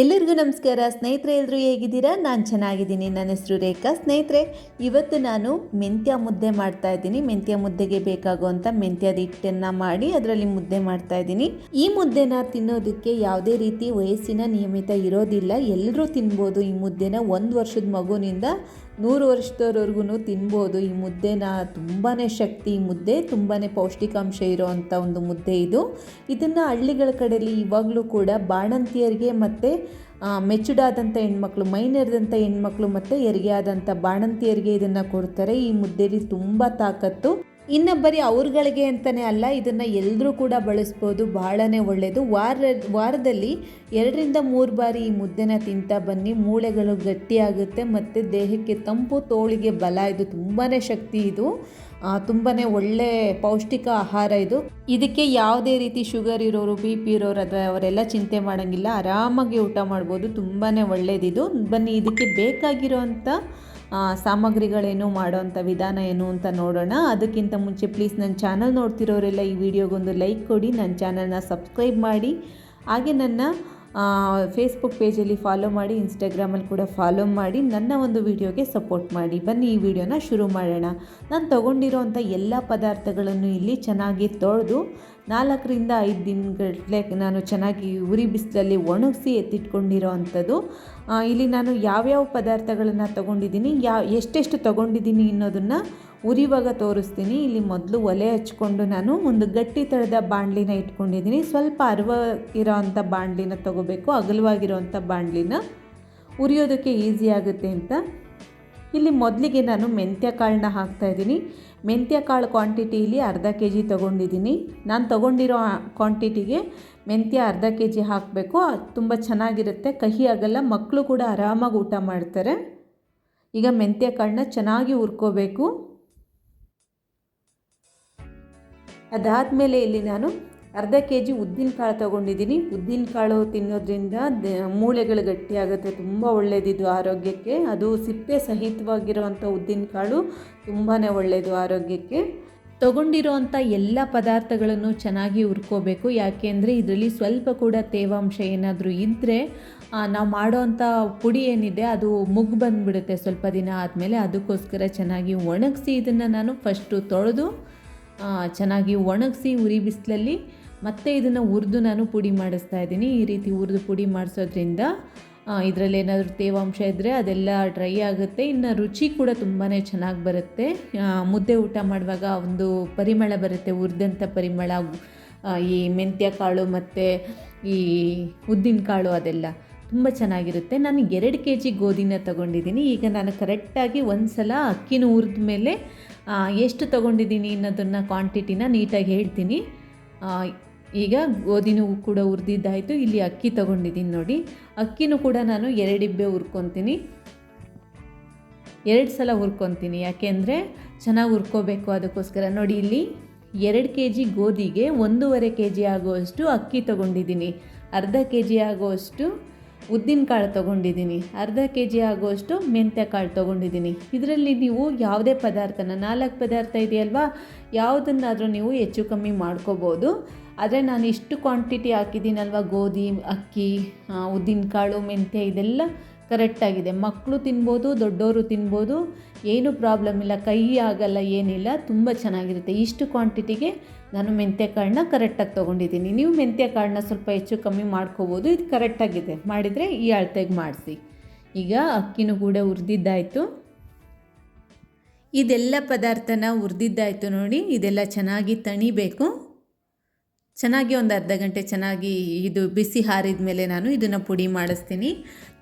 ಎಲ್ಲರಿಗೂ ನಮಸ್ಕಾರ. ಸ್ನೇಹಿತರೆ ಎಲ್ಲರೂ ಹೇಗಿದ್ದೀರಾ? ನಾನು ಚೆನ್ನಾಗಿದ್ದೀನಿ. ನನ್ನ ಹೆಸರು ರೇಖಾ. ಸ್ನೇಹಿತರೆ, ಇವತ್ತು ನಾನು ಮೆಂತ್ಯ ಮುದ್ದೆ ಮಾಡ್ತಾ ಇದ್ದೀನಿ. ಮೆಂತ್ಯ ಮುದ್ದೆಗೆ ಬೇಕಾಗುವಂಥ ಮೆಂತ್ಯದ ಹಿಟ್ಟನ್ನು ಮಾಡಿ ಅದರಲ್ಲಿ ಮುದ್ದೆ ಮಾಡ್ತಾ ಇದ್ದೀನಿ. ಈ ಮುದ್ದೆನ ತಿನ್ನೋದಕ್ಕೆ ಯಾವುದೇ ರೀತಿ ವಯಸ್ಸಿನ ನಿಯಮಿತ ಇರೋದಿಲ್ಲ. ಎಲ್ಲರೂ ತಿನ್ಬೋದು ಈ ಮುದ್ದೆನ. ಒಂದು ವರ್ಷದ ಮಗುವಿನಿಂದ ನೂರು ವರ್ಷದವರೆಗೂ ತಿನ್ಬೋದು. ಈ ಮುದ್ದೆನ ತುಂಬಾ ಶಕ್ತಿ ಮುದ್ದೆ ತುಂಬಾ ಪೌಷ್ಟಿಕಾಂಶ ಇರೋವಂಥ ಒಂದು ಮುದ್ದೆ ಇದು. ಇದನ್ನು ಹಳ್ಳಿಗಳ ಕಡೆಯಲ್ಲಿ ಇವಾಗಲೂ ಕೂಡ ಬಾಣಂತಿಯರಿಗೆ ಮತ್ತು ಮೆಚುಡಾದಂಥ ಹೆಣ್ಮಕ್ಳು, ಮೈನರ್ದಂಥ ಹೆಣ್ಮಕ್ಳು ಮತ್ತು ಹೆರಿಗೆ ಆದಂಥ ಬಾಣಂತಿಯರಿಗೆ ಇದನ್ನು ಕೊಡ್ತಾರೆ. ಈ ಮುದ್ದೆಲಿ ತುಂಬ ತಾಕತ್ತು. ಇನ್ನು ಬರೀ ಅವ್ರಗಳಿಗೆ ಅಂತಲೇ ಅಲ್ಲ, ಇದನ್ನು ಎಲ್ಲರೂ ಕೂಡ ಬಳಸ್ಬೋದು ಬಹಳನೇ ಒಳ್ಳೆಯದು ವಾರ, ವಾರದಲ್ಲಿ ಎರಡರಿಂದ ಮೂರು ಬಾರಿ ಈ ಮುದ್ದೆನ ತಿಂತಾ ಬನ್ನಿ. ಮೂಳೆಗಳು ಗಟ್ಟಿಯಾಗುತ್ತೆ ಮತ್ತು ದೇಹಕ್ಕೆ ತಂಪು, ತೋಳಿಗೆ ಬಲ, ಇದು ತುಂಬಾ ಶಕ್ತಿ ಇದು. ತುಂಬಾ ಒಳ್ಳೆ ಪೌಷ್ಟಿಕ ಆಹಾರ ಇದು. ಇದಕ್ಕೆ ಯಾವುದೇ ರೀತಿ ಶುಗರ್ ಇರೋರು, ಬಿ ಪಿ ಇರೋರು ಅಥವಾ ಅವರೆಲ್ಲ ಚಿಂತೆ ಮಾಡೋಂಗಿಲ್ಲ. ಆರಾಮಾಗಿ ಊಟ ಮಾಡ್ಬೋದು ತುಂಬಾ ಒಳ್ಳೆಯದಿದು ಬನ್ನಿ, ಇದಕ್ಕೆ ಬೇಕಾಗಿರೋವಂಥ ಸಾಮಗ್ರಿಗಳೇನು ಮಾಡೋವಂಥ ವಿಧಾನ ಏನು ಅಂತ ನೋಡೋಣ. ಅದಕ್ಕಿಂತ ಮುಂಚೆ ಪ್ಲೀಸ್ ನನ್ನ ಚಾನಲ್ ನೋಡ್ತಿರೋರೆಲ್ಲ ಈ ವಿಡಿಯೋಗೊಂದು ಲೈಕ್ ಕೊಡಿ. ನನ್ನ ಚಾನಲ್ನ ಸಬ್ಸ್ಕ್ರೈಬ್ ಮಾಡಿ. ಹಾಗೆ ನನ್ನ ಫೇಸ್ಬುಕ್ ಪೇಜಲ್ಲಿ ಫಾಲೋ ಮಾಡಿ ಇನ್ಸ್ಟಾಗ್ರಾಮಲ್ಲಿ ಕೂಡ ಫಾಲೋ ಮಾಡಿ, ನನ್ನ ಒಂದು ವಿಡಿಯೋಗೆ ಸಪೋರ್ಟ್ ಮಾಡಿ. ಬನ್ನಿ ಈ ವಿಡಿಯೋನ ಶುರು ಮಾಡೋಣ. ನಾನು ತೊಗೊಂಡಿರೋವಂಥ ಎಲ್ಲ ಪದಾರ್ಥಗಳನ್ನು ಇಲ್ಲಿ ಚೆನ್ನಾಗಿ ತೊಳೆದು, ನಾಲ್ಕರಿಂದ ಐದು ದಿನಗಳೇ ನಾನು ಚೆನ್ನಾಗಿ ಉರಿ ಬಿಸಿಲಲ್ಲಿ ಒಣಗಿಸಿ ಎತ್ತಿಟ್ಕೊಂಡಿರೋ ಅಂಥದ್ದು ಇಲ್ಲಿ ನಾನು ಯಾವ್ಯಾವ ಪದಾರ್ಥಗಳನ್ನು ತೊಗೊಂಡಿದ್ದೀನಿ ಯಾವ ಎಷ್ಟೆಷ್ಟು ತೊಗೊಂಡಿದ್ದೀನಿ ಅನ್ನೋದನ್ನು ಉರಿವಾಗ ತೋರಿಸ್ತೀನಿ. ಇಲ್ಲಿ ಮೊದಲು ಒಲೆ ಹಚ್ಕೊಂಡು ನಾನು ಒಂದು ಗಟ್ಟಿ ತಳದ ಬಾಣಲಿನ ಇಟ್ಕೊಂಡಿದ್ದೀನಿ. ಸ್ವಲ್ಪ ಅರ್ವ ಇರೋ ಅಂಥ ಬಾಣಲಿನ ತೊಗೋಬೇಕು. ಅಗಲವಾಗಿರೋವಂಥ ಬಾಣಲಿನ. ಉರಿಯೋದಕ್ಕೆ ಈಸಿ ಆಗುತ್ತೆ ಅಂತ. ಇಲ್ಲಿ ಮೊದಲಿಗೆ ನಾನು ಮೆಂತ್ಯ ಕಾಳನ್ನ ಹಾಕ್ತಾಯಿದ್ದೀನಿ ಮೆಂತ್ಯ ಕಾಳು ಕ್ವಾಂಟಿಟಿಲಿ ಅರ್ಧ ಕೆ ಜಿ ತೊಗೊಂಡಿದ್ದೀನಿ. ನಾನು ತೊಗೊಂಡಿರೋ ಕ್ವಾಂಟಿಟಿಗೆ ಮೆಂತ್ಯ ಅರ್ಧ ಕೆ ಜಿ ಹಾಕಬೇಕು ತುಂಬ ಚೆನ್ನಾಗಿರುತ್ತೆ. ಕಹಿ ಆಗಲ್ಲ ಮಕ್ಕಳು ಕೂಡ ಆರಾಮಾಗಿ ಊಟ ಮಾಡ್ತಾರೆ. ಈಗ ಮೆಂತ್ಯ ಕಾಳನ್ನ ಚೆನ್ನಾಗಿ ಹುರ್ಕೋಬೇಕು. ಅದಾದಮೇಲೆ ಇಲ್ಲಿ ನಾನು ಅರ್ಧ ಕೆ ಜಿ ಉದ್ದಿನಕಾಳು ತೊಗೊಂಡಿದ್ದೀನಿ. ಉದ್ದಿನ ಕಾಳು ತಿನ್ನೋದ್ರಿಂದ ಮೂಳೆಗಳು ಗಟ್ಟಿಯಾಗುತ್ತೆ. ತುಂಬ ಒಳ್ಳೆಯದಿದ್ದು ಆರೋಗ್ಯಕ್ಕೆ. ಅದು ಸಿಪ್ಪೆ ಸಹಿತವಾಗಿರುವಂಥ ಉದ್ದಿನ ಕಾಳು ತುಂಬಾ ಒಳ್ಳೆಯದು ಆರೋಗ್ಯಕ್ಕೆ. ತಗೊಂಡಿರುವಂಥ ಎಲ್ಲ ಪದಾರ್ಥಗಳನ್ನು ಚೆನ್ನಾಗಿ ಹುರ್ಕೋಬೇಕು. ಯಾಕೆಂದರೆ ಇದರಲ್ಲಿ ಸ್ವಲ್ಪ ಕೂಡ ತೇವಾಂಶ ಏನಾದರೂ ಇದ್ದರೆ ನಾವು ಮಾಡೋವಂಥ ಪುಡಿ ಏನಿದೆ ಅದು ಮುಗ್ಗು ಬಂದುಬಿಡುತ್ತೆ ಸ್ವಲ್ಪ ದಿನ ಆದಮೇಲೆ. ಅದಕ್ಕೋಸ್ಕರ ಚೆನ್ನಾಗಿ ಒಣಗಿಸಿ ಇದನ್ನು ನಾನು ಫಸ್ಟು ತೊಳೆದು ಚೆನ್ನಾಗಿ ಒಣಗಿಸಿ ಉರಿ ಬಿಸಿಲಲ್ಲಿ ಮತ್ತೆ ಇದನ್ನು ಹುರಿದು ನಾನು ಪುಡಿ ಮಾಡಿಸ್ತಾ ಇದ್ದೀನಿ. ಈ ರೀತಿ ಹುರಿದು ಪುಡಿ ಮಾಡಿಸೋದ್ರಿಂದ ಇದರಲ್ಲಿ ಏನಾದರೂ ತೇವಾಂಶ ಇದ್ದರೆ ಅದೆಲ್ಲ ಡ್ರೈ ಆಗುತ್ತೆ. ಇನ್ನು ರುಚಿ ಕೂಡ ತುಂಬಾ ಚೆನ್ನಾಗಿ ಬರುತ್ತೆ. ಮುದ್ದೆ ಊಟ ಮಾಡುವಾಗ ಒಂದು ಪರಿಮಳ ಬರುತ್ತೆ ಹುರಿದಂಥ ಪರಿಮಳ. ಈ ಮೆಂತ್ಯ ಕಾಳು ಮತ್ತು ಈ ಉದ್ದಿನ ಕಾಳು ಅದೆಲ್ಲ. ತುಂಬ ಚೆನ್ನಾಗಿರುತ್ತೆ. ನಾನು ಎರಡು ಕೆ ಜಿ ಗೋಧಿನ ತೊಗೊಂಡಿದ್ದೀನಿ. ಈಗ ನಾನು ಕರೆಕ್ಟಾಗಿ ಒಂದು ಸಲ ಅಕ್ಕಿನ ಹುರಿದ ಮೇಲೆ ಎಷ್ಟು ತೊಗೊಂಡಿದ್ದೀನಿ ಅನ್ನೋದನ್ನು ಕ್ವಾಂಟಿಟಿನ ನೀಟಾಗಿ ಹೇಳ್ತೀನಿ. ಈಗ ಗೋಧಿನೂ ಕೂಡ ಹುರಿದಿದ್ದಾಯಿತು. ಇಲ್ಲಿ ಅಕ್ಕಿ ತೊಗೊಂಡಿದ್ದೀನಿ ನೋಡಿ. ಅಕ್ಕಿನೂ ಕೂಡ ನಾನು ಎರಡಿಬ್ಬೆ ಹುರ್ಕೊತೀನಿ. ಎರಡು ಸಲ ಹುರ್ಕೊತೀನಿ. ಯಾಕೆಂದರೆ ಚೆನ್ನಾಗಿ ಹುರ್ಕೋಬೇಕು ಅದಕ್ಕೋಸ್ಕರ. ನೋಡಿ ಇಲ್ಲಿ ಎರಡು ಕೆ ಜಿ ಗೋಧಿಗೆ ಒಂದೂವರೆ ಕೆ ಜಿ ಆಗುವಷ್ಟು ಅಕ್ಕಿ ತೊಗೊಂಡಿದ್ದೀನಿ. ಅರ್ಧ ಕೆ ಜಿ ಆಗುವಷ್ಟು ಉದ್ದಿನ ಕಾಳು ತೊಗೊಂಡಿದ್ದೀನಿ. ಅರ್ಧ ಕೆ ಜಿ ಆಗುವಷ್ಟು ಮೆಂತ್ಯ ಕಾಳು ತೊಗೊಂಡಿದ್ದೀನಿ. ಇದರಲ್ಲಿ ನೀವು ಯಾವುದೇ ಪದಾರ್ಥನ, ನಾಲ್ಕು ಪದಾರ್ಥ ಇದೆಯಲ್ವಾ? ಯಾವುದನ್ನಾದರೂ ನೀವು ಹೆಚ್ಚು ಕಮ್ಮಿ ಮಾಡ್ಕೋಬೋದು. ಆದರೆ ನಾನು ಇಷ್ಟು ಕ್ವಾಂಟಿಟಿ ಹಾಕಿದ್ದೀನಲ್ವ? ಗೋಧಿ, ಅಕ್ಕಿ ಉದ್ದಿನ ಕಾಳು, ಮೆಂತ್ಯ ಇದೆಲ್ಲ ಕರೆಕ್ಟಾಗಿದೆ. ಮಕ್ಕಳು ತಿನ್ಬೋದು ದೊಡ್ಡವರು ತಿನ್ಬೋದು, ಏನೂ ಪ್ರಾಬ್ಲಮ್ ಇಲ್ಲ, ಕೈ ಆಗಲ್ಲ, ಏನಿಲ್ಲ, ತುಂಬ ಚೆನ್ನಾಗಿರುತ್ತೆ. ಇಷ್ಟು ಕ್ವಾಂಟಿಟಿಗೆ ನಾನು ಮೆಂತ್ಯ ಕಾಳನ್ನ ಕರೆಕ್ಟಾಗಿ ತೊಗೊಂಡಿದ್ದೀನಿ. ನೀವು ಮೆಂತ್ಯ ಕಾಳನ್ನ ಸ್ವಲ್ಪ ಹೆಚ್ಚು ಕಮ್ಮಿ ಮಾಡ್ಕೋಬೋದು. ಇದು ಕರೆಕ್ಟಾಗಿದೆ ಮಾಡಿದರೆ ಈ ಅಳತೆಗೆ ಮಾಡಿಸಿ. ಈಗ ಅಕ್ಕಿನೂ ಕೂಡ ಉರಿದಿದ್ದಾಯಿತು ಇದೆಲ್ಲ ಪದಾರ್ಥನ ಹುರಿದಿದ್ದಾಯಿತು ನೋಡಿ. ಇದೆಲ್ಲ ಚೆನ್ನಾಗಿ ತಣಿಬೇಕು. ಚೆನ್ನಾಗಿ ಒಂದು ಅರ್ಧ ಗಂಟೆ ಚೆನ್ನಾಗಿ ಇದು ಬಿಸಿ ಹಾರಿದ ಮೇಲೆ ನಾನು ಇದನ್ನು ಪುಡಿ ಮಾಡಿಸ್ತೀನಿ.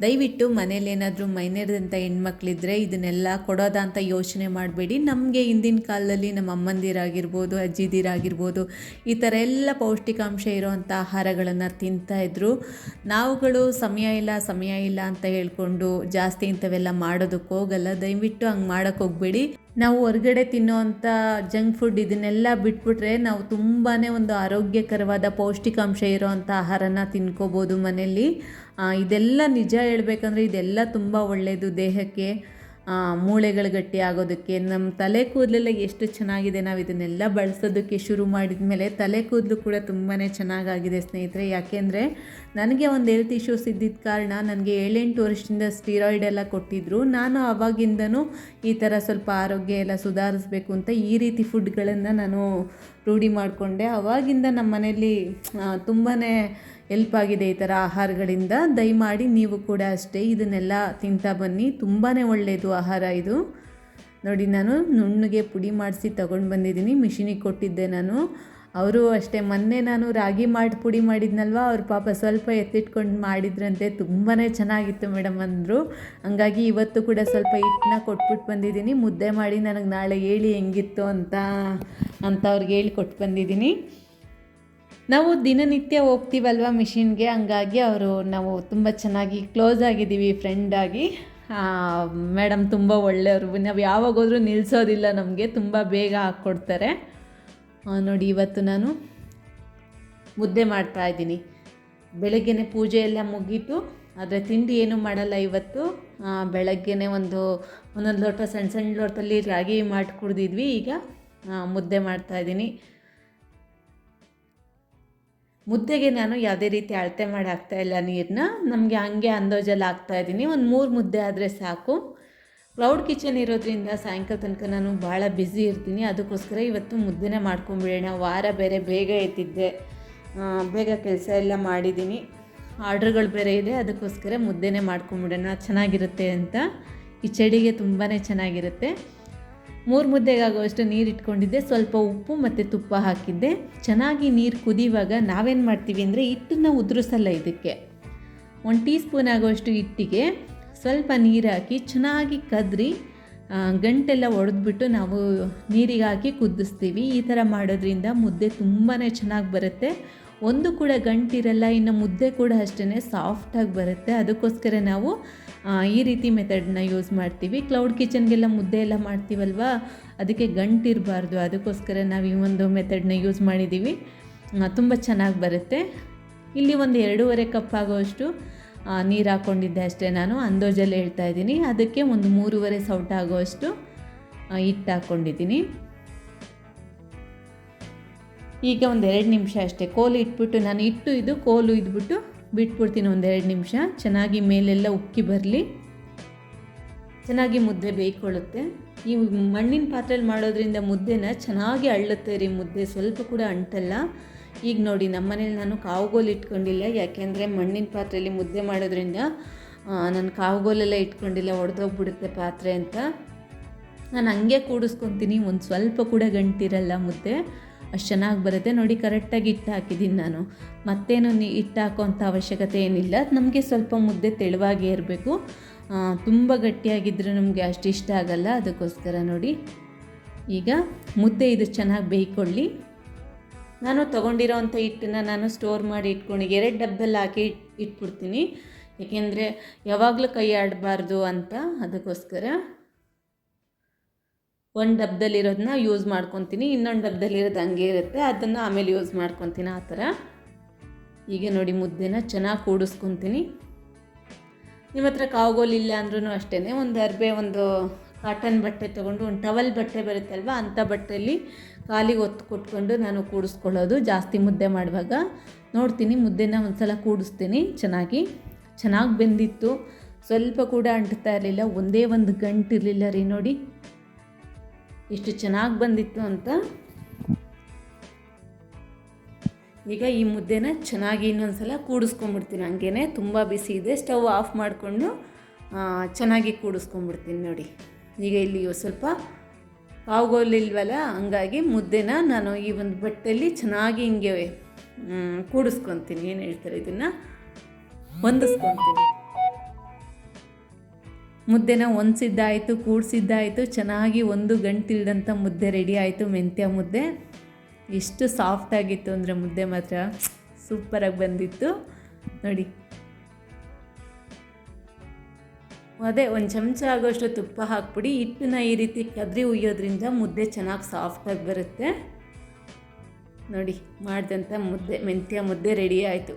ದಯವಿಟ್ಟು ಮನೇಲಿ ಏನಾದರೂ ಮೈನೇರಿದಂಥ ಹೆಣ್ಮಕ್ಳಿದ್ರೆ ಇದನ್ನೆಲ್ಲ ಕೊಡೋದ ಅಂತ ಯೋಚನೆ ಮಾಡಬೇಡಿ. ನಮಗೆ ಹಿಂದಿನ ಕಾಲದಲ್ಲಿ ನಮ್ಮ ಅಮ್ಮಂದಿರಾಗಿರ್ಬೋದು, ಅಜ್ಜಿದಿರಾಗಿರ್ಬೋದು ಈ ಥರ ಎಲ್ಲ ಪೌಷ್ಟಿಕಾಂಶ ಇರೋವಂಥ ಆಹಾರಗಳನ್ನು ತಿಂತಾಯಿದ್ರು ನಾವುಗಳು ಸಮಯ ಇಲ್ಲ ಸಮಯ ಇಲ್ಲ ಅಂತ ಹೇಳ್ಕೊಂಡು ಜಾಸ್ತಿ ಇಂಥವೆಲ್ಲ ಮಾಡೋದಕ್ಕೆ ಹೋಗಲ್ಲ. ದಯವಿಟ್ಟು ಹಂಗೆ ಮಾಡೋಕ್ಕೆ ಹೋಗಬೇಡಿ. ನಾವು ಹೊರಗಡೆ ತಿನ್ನೋವಂಥ ಜಂಕ್ ಫುಡ್ ಇದನ್ನೆಲ್ಲ ಬಿಟ್ಬಿಟ್ರೆ ನಾವು ತುಂಬಾ ಒಂದು ಆರೋಗ್ಯಕರವಾದ ಪೌಷ್ಟಿಕಾಂಶ ಇರೋವಂಥ ಆಹಾರನ ತಿನ್ಕೋಬೋದು ಮನೆಯಲ್ಲಿ. ಇದೆಲ್ಲ ನಿಜ ಹೇಳ್ಬೇಕಂದ್ರೆ ಇದೆಲ್ಲ ತುಂಬ ಒಳ್ಳೆಯದು ದೇಹಕ್ಕೆ. ಮೂಳೆಗಳು ಗಟ್ಟಿ ಆಗೋದಕ್ಕೆ ನಮ್ಮ ತಲೆ ಕೂದಲೆಲ್ಲ ಎಷ್ಟು ಚೆನ್ನಾಗಿದೆ ನಾವು ಇದನ್ನೆಲ್ಲ ಬಳಸೋದಕ್ಕೆ ಶುರು ಮಾಡಿದ ಮೇಲೆ ತಲೆ ಕೂದಲು ಕೂಡ ತುಂಬಾ ಚೆನ್ನಾಗಾಗಿದೆ ಸ್ನೇಹಿತರೆ. ಯಾಕೆಂದರೆ ನನಗೆ ಒಂದು ಹೆಲ್ತ್ ಇಶ್ಯೂಸ್ ಇದ್ದಿದ್ದ ಕಾರಣ ನನಗೆ ಏಳೆಂಟು ವರ್ಷದಿಂದ ಸ್ಟೀರಾಯ್ಡ್ ಎಲ್ಲ ಕೊಟ್ಟಿದ್ದರು ನಾನು ಆವಾಗಿಂದನೂ ಈ ಥರ ಸ್ವಲ್ಪ ಆರೋಗ್ಯ ಎಲ್ಲ ಸುಧಾರಿಸ್ಬೇಕು ಅಂತ ಈ ರೀತಿ ಫುಡ್ಗಳನ್ನು ನಾನು ರೂಢಿ ಮಾಡಿಕೊಂಡೆ. ಅವಾಗಿಂದ ನಮ್ಮ ಮನೆಯಲ್ಲಿ ತುಂಬಾ ಹೆಲ್ಪ್ ಆಗಿದೆ ಈ ಥರ ಆಹಾರಗಳಿಂದ. ದಯಮಾಡಿ ನೀವು ಕೂಡ ಅಷ್ಟೇ ಇದನ್ನೆಲ್ಲ ತಿಂತಾ ಬನ್ನಿ. ತುಂಬಾ ಒಳ್ಳೆಯದು ಆಹಾರ ಇದು. ನೋಡಿ, ನಾನು ನುಣ್ಣಗೆ ಪುಡಿ ಮಾಡಿಸಿ ತೊಗೊಂಡು ಬಂದಿದ್ದೀನಿ. ಮಿಷಿನಿಗೆ ಕೊಟ್ಟಿದ್ದೆ ನಾನು. ಅವರು ಅಷ್ಟೇ, ಮೊನ್ನೆ ನಾನು ರಾಗಿ ಮಾಡಿ ಪುಡಿ ಮಾಡಿದ್ನಲ್ವ? ಅವ್ರ ಪಾಪ ಸ್ವಲ್ಪ ಎತ್ತಿಟ್ಕೊಂಡು ಮಾಡಿದ್ರಂತೆ. ತುಂಬಾ ಚೆನ್ನಾಗಿತ್ತು ಮೇಡಮ್ ಅಂದರು. ಹಂಗಾಗಿ ಇವತ್ತು ಕೂಡ ಸ್ವಲ್ಪ ಹಿಟ್ಟನ್ನ ಕೊಟ್ಬಿಟ್ಟು ಬಂದಿದ್ದೀನಿ. ಮುದ್ದೆ ಮಾಡಿ ನನಗೆ ನಾಳೆ ಹೇಳಿ ಹೆಂಗಿತ್ತು ಅಂತ ಅಂತ ಅವ್ರಿಗೆ ಹೇಳಿ ಕೊಟ್ಟು ಬಂದಿದ್ದೀನಿ. ನಾವು ದಿನನಿತ್ಯ ಹೋಗ್ತೀವಲ್ವ ಮಿಷಿನ್ಗೆ? ಹಂಗಾಗಿ ಅವರು ನಾವು ತುಂಬ ಚೆನ್ನಾಗಿ ಕ್ಲೋಸ್ ಆಗಿದ್ದೀವಿ ಫ್ರೆಂಡಾಗಿ ಮೇಡಮ್ ತುಂಬ ಒಳ್ಳೆಯವರು. ನಾವು ಯಾವಾಗ ಹೋದರೂ ನಿಲ್ಲಿಸೋದಿಲ್ಲ ನಮಗೆ, ತುಂಬ ಬೇಗ ಹಾಕ್ಕೊಡ್ತಾರೆ. ನೋಡಿ, ಇವತ್ತು ನಾನು ಮುದ್ದೆ ಮಾಡ್ತಾ ಇದ್ದೀನಿ. ಬೆಳಗ್ಗೆನೆ ಪೂಜೆ ಎಲ್ಲ ಮುಗೀತು. ಆದರೆ ತಿಂಡಿ ಏನೂ ಮಾಡಲ್ಲ ಇವತ್ತು. ಬೆಳಗ್ಗೆ ಒಂದು, ಒಂದೊಂದು ಲೋಟ ಸಣ್ಣ ಸಣ್ಣ ಲೋಟದಲ್ಲಿ ರಾಗಿ ಮಾಡಿ ಕುಡ್ದಿದ್ವಿ ಈಗ ಮುದ್ದೆ ಮಾಡ್ತಾ ಇದ್ದೀನಿ. ಮುದ್ದೆಗೆ ನಾನು ಯಾವುದೇ ರೀತಿ ಅಳತೆ ಮಾಡಿ ಹಾಕ್ತಾ ಇಲ್ಲ ನೀರನ್ನ ನಮಗೆ ಹಂಗೆ ಅಂದಾಜಲ್ಲಿ ಹಾಕ್ತಾ ಇದ್ದೀನಿ. ಒಂದು ಮೂರು ಮುದ್ದೆ ಆದರೆ ಸಾಕು. ಕ್ಲೌಡ್ ಕಿಚನ್ ಇರೋದ್ರಿಂದ ಸಾಯಂಕಾಲ ತನಕ ನಾನು ಭಾಳ ಬ್ಯುಸಿ ಇರ್ತೀನಿ. ಅದಕ್ಕೋಸ್ಕರ ಇವತ್ತು ಮುದ್ದೆನೇ ಮಾಡ್ಕೊಂಬಿಡೋಣ. ವಾರ ಬೇರೆ ಬೇಗ ಎತ್ತಿದ್ದೆ ಬೇಗ ಕೆಲಸ ಎಲ್ಲ ಮಾಡಿದ್ದೀನಿ. ಆರ್ಡ್ರ್ಗಳು ಬೇರೆ ಇದೆ. ಅದಕ್ಕೋಸ್ಕರ ಮುದ್ದೆನೇ ಮಾಡ್ಕೊಂಬಿಡೋಣ. ಚೆನ್ನಾಗಿರುತ್ತೆ ಅಂತ. ಈ ಚಳಿಗೆ ತುಂಬಾ ಚೆನ್ನಾಗಿರುತ್ತೆ. ಮೂರು ಮುದ್ದೆಗಾಗುವಷ್ಟು ನೀರು ಇಟ್ಕೊಂಡಿದ್ದೆ ಸ್ವಲ್ಪ ಉಪ್ಪು ಮತ್ತು ತುಪ್ಪ ಹಾಕಿದ್ದೆ. ಚೆನ್ನಾಗಿ ನೀರು ಕುದಿಯುವಾಗ ನಾವೇನು ಮಾಡ್ತೀವಿ ಅಂದರೆ ಹಿಟ್ಟನ್ನು ಉದುರಿಸಲ್ಲ ಇದಕ್ಕೆ. ಒಂದು ಟೀ ಸ್ಪೂನ್ ಆಗುವಷ್ಟು ಹಿಟ್ಟಿಗೆ ಸ್ವಲ್ಪ ನೀರು ಹಾಕಿ ಚೆನ್ನಾಗಿ ಕದ್ರಿ ಗಂಟೆಲ್ಲ ಒಡೆದ್ಬಿಟ್ಟು ನಾವು ನೀರಿಗೆ ಹಾಕಿ ಕುದಿಸ್ತೀವಿ. ಈ ಥರ ಮಾಡೋದ್ರಿಂದ ಮುದ್ದೆ ತುಂಬಾ ಚೆನ್ನಾಗಿ ಬರುತ್ತೆ. ಒಂದು ಕೂಡ ಗಂಟಿರಲ್ಲ, ಇನ್ನು ಮುದ್ದೆ ಕೂಡ ಅಷ್ಟೇ ಸಾಫ್ಟಾಗಿ ಬರುತ್ತೆ. ಅದಕ್ಕೋಸ್ಕರ ನಾವು ಈ ರೀತಿ ಮೆಥಡ್ನ ಯೂಸ್ ಮಾಡ್ತೀವಿ. ಕ್ಲೌಡ್ ಕಿಚನ್ಗೆಲ್ಲ ಮುದ್ದೆ ಎಲ್ಲ ಮಾಡ್ತೀವಲ್ವಾ? ಅದಕ್ಕೆ ಗಂಟಿರಬಾರ್ದು. ಅದಕ್ಕೋಸ್ಕರ ನಾವು ಈ ಒಂದು ಮೆಥಡ್ನ ಯೂಸ್ ಮಾಡಿದ್ದೀವಿ ತುಂಬ ಚೆನ್ನಾಗಿ ಬರುತ್ತೆ. ಇಲ್ಲಿ ಒಂದು ಎರಡೂವರೆ ಕಪ್ ಆಗೋಷ್ಟು ನೀರು ಹಾಕ್ಕೊಂಡಿದ್ದೆ ಅಷ್ಟೇ ನಾನು. ಅಂದೋಜಲ್ಲಿ ಹೇಳ್ತಾ ಇದ್ದೀನಿ. ಅದಕ್ಕೆ ಒಂದು ಮೂರುವರೆ ಸೌಟ ಆಗೋಷ್ಟು ಹಿಟ್ಟು ಹಾಕ್ಕೊಂಡಿದ್ದೀನಿ ಈಗ ಒಂದು ಎರಡು ನಿಮಿಷ ಅಷ್ಟೇ. ಕೋಲು ಇಟ್ಬಿಟ್ಟು ನಾನು ಇಟ್ಟು ಇದು ಕೋಲು ಇದ್ಬಿಟ್ಟು ಬಿಟ್ಬಿಡ್ತೀನಿ ಒಂದು ಎರಡು ನಿಮಿಷ. ಚೆನ್ನಾಗಿ ಮೇಲೆಲ್ಲ ಉಕ್ಕಿ ಬರಲಿ. ಚೆನ್ನಾಗಿ ಮುದ್ದೆ ಬೇಯ್ಕೊಳ್ಳುತ್ತೆ. ಈ ಮಣ್ಣಿನ ಪಾತ್ರೆಯಲ್ಲಿ ಮಾಡೋದ್ರಿಂದ ಮುದ್ದೆನ ಚೆನ್ನಾಗಿ ಅಳ್ಳುತ್ತೆ ರೀ ಮುದ್ದೆ. ಸ್ವಲ್ಪ ಕೂಡ ಅಂಟಲ್ಲ. ಈಗ ನೋಡಿ, ನಮ್ಮ ಮನೇಲಿ ನಾನು ಕಾವುಗೋಲು ಇಟ್ಕೊಂಡಿಲ್ಲ. ಯಾಕೆಂದರೆ ಮಣ್ಣಿನ ಪಾತ್ರೆಯಲ್ಲಿ ಮುದ್ದೆ ಮಾಡೋದ್ರಿಂದ ನಾನು ಕಾವುಗೋಲೆಲ್ಲ ಇಟ್ಕೊಂಡಿಲ್ಲ, ಒಡೆದೋಗ್ಬಿಡುತ್ತೆ ಪಾತ್ರೆ ಅಂತ. ನಾನು ಹಂಗೆ ಕೂಡಿಸ್ಕೊತೀನಿ. ಒಂದು ಸ್ವಲ್ಪ ಕೂಡ ಗಂಟಿರಲ್ಲ ಮುದ್ದೆ. ಅಷ್ಟು ಚೆನ್ನಾಗಿ ಬರುತ್ತೆ. ನೋಡಿ ಕರೆಕ್ಟಾಗಿ ಹಿಟ್ಟು ಹಾಕಿದ್ದೀನಿ ನಾನು. ಮತ್ತೇನು ನೀ ಹಿಟ್ಟು ಹಾಕೋಂಥ ಅವಶ್ಯಕತೆ ಏನಿಲ್ಲ. ನಮಗೆ ಸ್ವಲ್ಪ ಮುದ್ದೆ ತೆಳುವಾಗೇ ಇರಬೇಕು. ತುಂಬ ಗಟ್ಟಿಯಾಗಿದ್ದರೆ ನಮಗೆ ಅಷ್ಟು ಇಷ್ಟ ಆಗಲ್ಲ. ಅದಕ್ಕೋಸ್ಕರ ನೋಡಿ. ಈಗ ಮುದ್ದೆ ಇದು ಚೆನ್ನಾಗಿ ಬೇಯ್ಕೊಳ್ಳಿ. ನಾನು ತೊಗೊಂಡಿರೋವಂಥ ಹಿಟ್ಟನ್ನು ನಾನು ಸ್ಟೋರ್ ಮಾಡಿ ಇಟ್ಕೊಂಡು ಎರಡು ಡಬ್ಬಲ್ಲಿ ಹಾಕಿ ಇಟ್, ಇಟ್ಬಿಡ್ತೀನಿ. ಏಕೆಂದರೆ ಯಾವಾಗಲೂ ಕೈ ಆಡಬಾರ್ದು ಅಂತ. ಅದಕ್ಕೋಸ್ಕರ ಒಂದು ಡಬ್ಬದಲ್ಲಿರೋದನ್ನ ಯೂಸ್ ಮಾಡ್ಕೊತೀನಿ, ಇನ್ನೊಂದು ಡಬ್ಬದಲ್ಲಿರೋದು ಹಂಗೆ ಇರುತ್ತೆ, ಅದನ್ನು ಆಮೇಲೆ ಯೂಸ್ ಮಾಡ್ಕೊತೀನಿ ಆ ಥರ. ಈಗ ನೋಡಿ ಮುದ್ದೆನ ಚೆನ್ನಾಗಿ ಕೂಡಿಸ್ಕೊತೀನಿ. ನಿಮ್ಮ ಹತ್ರ ಕಾವುಗೋಲ್ ಇಲ್ಲ ಅಂದ್ರೂ ಅಷ್ಟೇ ಒಂದು ಅರ್ಬೆ, ಒಂದು ಕಾಟನ್ ಬಟ್ಟೆ ತೊಗೊಂಡು, ಒಂದು ಟವಲ್ ಬಟ್ಟೆ ಬರುತ್ತಲ್ವ ಅಂಥ ಬಟ್ಟೆಯಲ್ಲಿ ಕಾಲಿಗೆ ಒತ್ತು ಕೊಟ್ಕೊಂಡು ನಾನು ಕೂಡಿಸ್ಕೊಳ್ಳೋದು ಜಾಸ್ತಿ ಮುದ್ದೆ ಮಾಡುವಾಗ. ನೋಡ್ತೀನಿ ಮುದ್ದೆನ ಒಂದು ಸಲ ಕೂಡಿಸ್ತೀನಿ ಚೆನ್ನಾಗಿ. ಚೆನ್ನಾಗಿ ಬೆಂದಿತ್ತು. ಸ್ವಲ್ಪ ಕೂಡ ಅಂಟ್ತಾ ಇರಲಿಲ್ಲ, ಒಂದೇ ಒಂದು ಗಂಟಿರಲಿಲ್ಲ ರೀ ನೋಡಿ. ಎಷ್ಟು ಚೆನ್ನಾಗಿ ಬಂದಿತ್ತು ಅಂತ. ಈಗ ಈ ಮುದ್ದೆನ ಚೆನ್ನಾಗಿ ಇನ್ನೊಂದು ಸಲ ಕೂಡಿಸ್ಕೊಂಬಿಡ್ತೀನಿ. ಹಂಗೇ ತುಂಬ ಬಿಸಿ ಇದೆ. ಸ್ಟವ್ ಆಫ್ ಮಾಡಿಕೊಂಡು ಚೆನ್ನಾಗಿ ಕೂಡಿಸ್ಕೊಂಬಿಡ್ತೀನಿ ನೋಡಿ. ಈಗ ಇಲ್ಲಿ ಸ್ವಲ್ಪ ಪಾವುಗೋಲಿಲ್ವಲ್ಲ ಹಂಗಾಗಿ ಮುದ್ದೆನ ನಾನು ಈ ಒಂದು ಬಟ್ಟೆಯಲ್ಲಿ ಚೆನ್ನಾಗಿ ಹಿಂಗೆ ಕೂಡಿಸ್ಕೊತೀನಿ. ಏನು ಹೇಳ್ತಾರೆ ಇದನ್ನು? ಹೊಂದಿಸ್ಕೊತೀನಿ. ಮುದ್ದೆನ ಒಂದ್ಸಿದ್ದಾಯಿತು ಕೂಡ್ಸಿದ್ದಾಯಿತು, ಚೆನ್ನಾಗಿ ಒಂದು ಗಂಟಿಲ್ದಂಥ ಮುದ್ದೆ ರೆಡಿ ಆಯಿತು, ಮೆಂತ್ಯ ಮುದ್ದೆ. ಎಷ್ಟು ಸಾಫ್ಟಾಗಿತ್ತು ಅಂದರೆ ಮುದ್ದೆ ಮಾತ್ರ ಸೂಪರಾಗಿ ಬಂದಿತ್ತು. ನೋಡಿ. ಅದೇ ಒಂದು ಚಮಚ ಆಗೋಷ್ಟು ತುಪ್ಪ ಹಾಕ್ಬಿಡಿ, ಹಿಟ್ಟನ್ನ ಈ ರೀತಿ ಕದ್ರಿ ಉಯ್ಯೋದ್ರಿಂದ ಮುದ್ದೆ ಚೆನ್ನಾಗಿ ಸಾಫ್ಟಾಗಿ ಬರುತ್ತೆ. ನೋಡಿ, ಮಾಡಿದಂಥ ಮುದ್ದೆ, ಮೆಂತ್ಯ ಮುದ್ದೆ ರೆಡಿ ಆಯಿತು.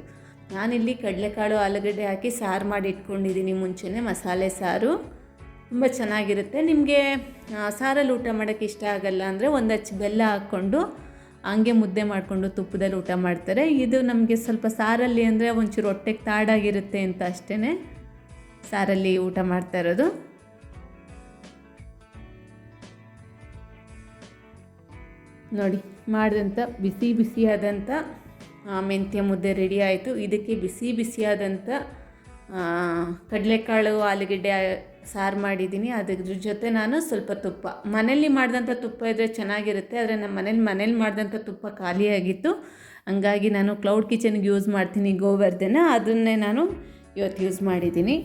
ನಾನಿಲ್ಲಿ ಕಡಲೆಕಾಳು ಆಲೂಗಡ್ಡೆ ಹಾಕಿ ಸಾರು ಮಾಡಿ ಇಟ್ಕೊಂಡಿದ್ದೀನಿ ಮುಂಚೆನೇ ಮಸಾಲೆ ಸಾರು. ತುಂಬ ಚೆನ್ನಾಗಿರುತ್ತೆ. ನಿಮಗೆ ಸಾರಲ್ಲಿ ಊಟ ಮಾಡೋಕ್ಕೆ ಇಷ್ಟ ಆಗಲ್ಲ ಅಂದರೆ ಒಂದು ಹಚ್ಚಿ ಬೆಲ್ಲ ಹಾಕ್ಕೊಂಡು ಹಂಗೆ ಮುದ್ದೆ ಮಾಡಿಕೊಂಡು ತುಪ್ಪದಲ್ಲಿ ಊಟ ಮಾಡ್ತಾರೆ. ಇದು ನಮಗೆ ಸ್ವಲ್ಪ ಸಾರಲ್ಲಿ ಅಂದರೆ ಒಂಚೂರು ಹೊಟ್ಟೆಗೆ ತಾಡಾಗಿರುತ್ತೆ ಅಂತ ಅಷ್ಟೇ ಸಾರಲ್ಲಿ ಊಟ ಮಾಡ್ತಾ ಇರೋದು. ನೋಡಿ ಮಾಡಿದಂಥ ಬಿಸಿ ಬಿಸಿಯಾದಂಥ ಮೆಂತ್ಯ ಮುದ್ದೆ ರೆಡಿ ಆಯಿತು. ಇದಕ್ಕೆ ಬಿಸಿ ಬಿಸಿಯಾದಂಥ ಕಡಲೆಕಾಳು, ಆಲೂಗಡ್ಡೆ, ಸಾರು ಮಾಡಿದ್ದೀನಿ. ಅದ್ರ ಜೊತೆ ನಾನು ಸ್ವಲ್ಪ ತುಪ್ಪ. ಮನೇಲಿ ಮಾಡಿದಂಥ ತುಪ್ಪ ಇದ್ದರೆ ಚೆನ್ನಾಗಿರುತ್ತೆ, ಆದರೆ ನಮ್ಮ ಮನೇಲಿ ಮನೇಲಿ ಮಾಡಿದಂಥ ತುಪ್ಪ ಖಾಲಿಯಾಗಿತ್ತು ಹಂಗಾಗಿ ನಾನು ಕ್ಲೌಡ್ ಕಿಚನ್ಗೆ ಯೂಸ್ ಮಾಡ್ತೀನಿ ಗೋವರ್ಧನ. ಅದನ್ನೇ ನಾನು ಇವತ್ತು ಯೂಸ್ ಮಾಡಿದ್ದೀನಿ.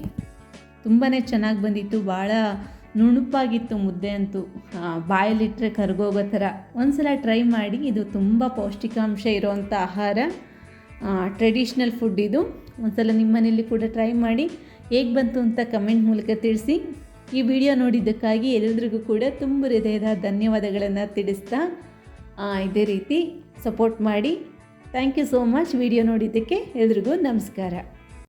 ತುಂಬಾ ಚೆನ್ನಾಗಿ ಬಂದಿತ್ತು. ಭಾಳ ನುಣುಪಾಗಿತ್ತು ಮುದ್ದೆ ಅಂತೂ. ಬಾಯಲ್ಲಿಟ್ಟರೆ ಕರ್ಗೋಗೋ ಥರ. ಒಂದ್ಸಲ ಟ್ರೈ ಮಾಡಿ, ಇದು ತುಂಬ ಪೌಷ್ಟಿಕಾಂಶ ಇರೋವಂಥ ಆಹಾರ. ಟ್ರೆಡಿಷ್ನಲ್ ಫುಡ್ ಇದು. ಒಂದ್ಸಲ ನಿಮ್ಮ ಮನೇಲಿ ಕೂಡ ಟ್ರೈ ಮಾಡಿ, ಹೇಗೆ ಬಂತು ಅಂತ ಕಮೆಂಟ್ ಮೂಲಕ ತಿಳಿಸಿ. ಈ ವಿಡಿಯೋ ನೋಡಿದ್ದಕ್ಕಾಗಿ ಎಲ್ಲರಿಗೂ ಕೂಡ ತುಂಬ ಹೃದಯದ ಧನ್ಯವಾದಗಳನ್ನು ತಿಳಿಸ್ತಾ ಇದೇ ರೀತಿ ಸಪೋರ್ಟ್ ಮಾಡಿ. Thank you so much video ನೋಡಿದ್ದಕ್ಕೆ ಎಲ್ರಿಗೂ ನಮಸ್ಕಾರ.